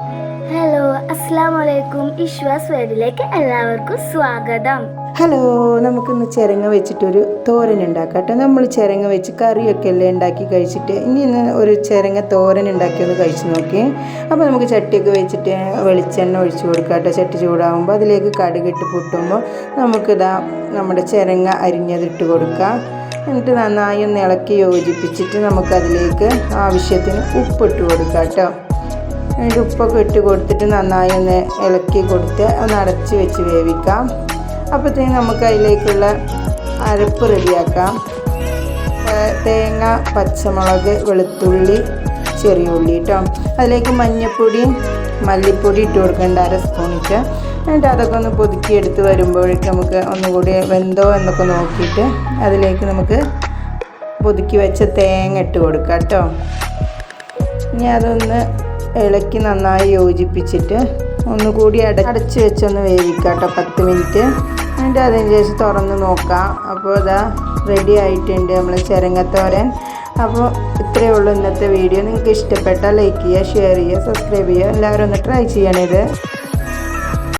Hello അസ്സാം ഇഷ്വാസ് വേഡിലേക്ക് എല്ലാവർക്കും സ്വാഗതം. ഹലോ നമുക്കിന്ന് ചിരങ്ങ വെച്ചിട്ടൊരു തോരൻ ഉണ്ടാക്കാം നമ്മൾ ചിരങ്ങ വെച്ച് കറിയൊക്കെ അല്ലേ ഉണ്ടാക്കി കഴിച്ചിട്ട്? ഇനി ഇന്ന് ഒരു ചിരങ്ങ തോരൻ ഉണ്ടാക്കി ഒന്ന് കഴിച്ചു നോക്കി അപ്പോൾ നമുക്ക് ചട്ടിയൊക്കെ വെച്ചിട്ട് വെളിച്ചെണ്ണ ഒഴിച്ച് കൊടുക്കാം കേട്ടോ ചട്ടി ചൂടാകുമ്പോൾ അതിലേക്ക് കടുകിട്ട് പൊട്ടുമ്പോൾ നമുക്കിതാ നമ്മുടെ ചിരങ്ങ അരിഞ്ഞതിട്ട് കൊടുക്കാം. എന്നിട്ട് നന്നായി ഒന്ന് ഇളക്കി യോജിപ്പിച്ചിട്ട് നമുക്കതിലേക്ക് ആവശ്യത്തിന് ഉപ്പിട്ട് കൊടുക്കാം കേട്ടോ എന്നിട്ട് ഉപ്പൊക്കെ ഇട്ട് കൊടുത്തിട്ട് നന്നായി ഒന്ന് ഇളക്കി കൊടുത്ത് ഒന്ന് അടച്ച് വെച്ച് വേവിക്കാം. അപ്പോഴത്തേക്കും നമുക്ക് അതിലേക്കുള്ള അരപ്പ് റെഡിയാക്കാം. തേങ്ങ പച്ചമുളക് വെളുത്തുള്ളി ചെറിയ ഉള്ളി കേട്ടോ അതിലേക്ക് മഞ്ഞൾപ്പൊടിയും മല്ലിപ്പൊടി ഇട്ട് കൊടുക്കേണ്ട അര സ്പൂണിട്ട് എന്നിട്ട് അതൊക്കെ ഒന്ന് പൊതുക്കിയെടുത്ത് വരുമ്പോഴേക്ക് നമുക്ക് ഒന്നുകൂടി വെന്തോ എന്നൊക്കെ നോക്കിയിട്ട് അതിലേക്ക് നമുക്ക് പുതുക്കി വെച്ച തേങ്ങ ഇട്ട് കൊടുക്കാം കേട്ടോ ഇനി അതൊന്ന് ഇളക്കി നന്നായി യോജിപ്പിച്ചിട്ട് ഒന്നുകൂടി അട അടച്ച് വെച്ചൊന്ന് വേവിക്കാം കേട്ടോ പത്ത് മിനിറ്റ്. എന്നിട്ട് അതിന് ശേഷം തുറന്ന് നോക്കാം. അപ്പോൾ ഇതാ റെഡി ആയിട്ടുണ്ട് നമ്മൾ ചിരങ്ങത്തോരൻ അപ്പോൾ ഇത്രയേ ഉള്ളൂ ഇന്നത്തെ വീഡിയോ നിങ്ങൾക്ക് ഇഷ്ടപ്പെട്ടാൽ ലൈക്ക് ചെയ്യുക ഷെയർ ചെയ്യുക സബ്സ്ക്രൈബ് ചെയ്യുക. എല്ലാവരും ഒന്ന് ട്രൈ ചെയ്യണേ ഇത്.